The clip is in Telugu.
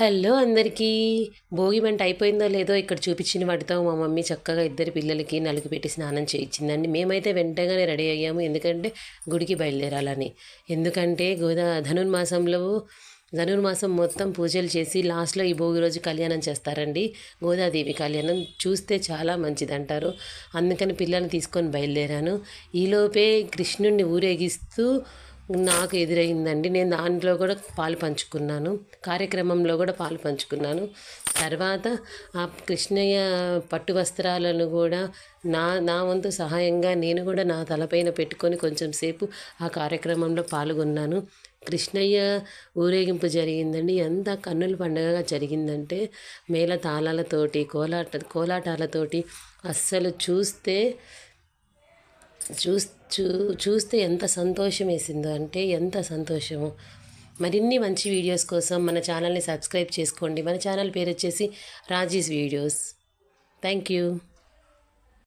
హలో అందరికీ. భోగి మంట అయిపోయిందో లేదో ఇక్కడ చూపించిన వాటితో మా మమ్మీ చక్కగా ఇద్దరు పిల్లలకి నలుగు పెట్టి స్నానం చేయించిందండి. మేమైతే వెంటనే రెడీ అయ్యాము. ఎందుకంటే గుడికి బయలుదేరాలని. ఎందుకంటే గోదా ధనుర్మాసంలో ధనుర్మాసం మొత్తం పూజలు చేసి లాస్ట్లో ఈ భోగి రోజు కళ్యాణం చేస్తారండి. గోదాదేవి కళ్యాణం చూస్తే చాలా మంచిది అంటారు అందుకని పిల్లల్ని తీసుకొని బయలుదేరాను. ఈలోపే కృష్ణుడిని ఊరేగిస్తూ నాకు ఎదురైందండి. నేను దాంట్లో కూడా పాలు పంచుకున్నాను. కార్యక్రమంలో కూడా పాలు పంచుకున్నాను. తర్వాత ఆ కృష్ణయ్య పట్టు వస్త్రాలను కూడా నా నా వంతు సహాయంగా నేను కూడా నా తలపైన పెట్టుకొని కొంచెం సేపు ఆ కార్యక్రమంలో పాల్గొన్నాను. కృష్ణయ్య ఊరేగింపు జరిగిందండి. ఎంత కన్నుల పండుగగా జరిగిందంటే మేళ తాళాలతోటి కోలాట కోలాటాలతోటి అస్సలు చూస్తే చూస్ చూ చూస్తే ఎంత సంతోషం వేసిందో అంటే ఎంత సంతోషము. మరిన్ని మంచి వీడియోస్ కోసం మన ఛానల్ని సబ్స్క్రైబ్ చేసుకోండి. మన ఛానల్ పేరు వచ్చేసి రాజీస్ వీడియోస్. Thank you.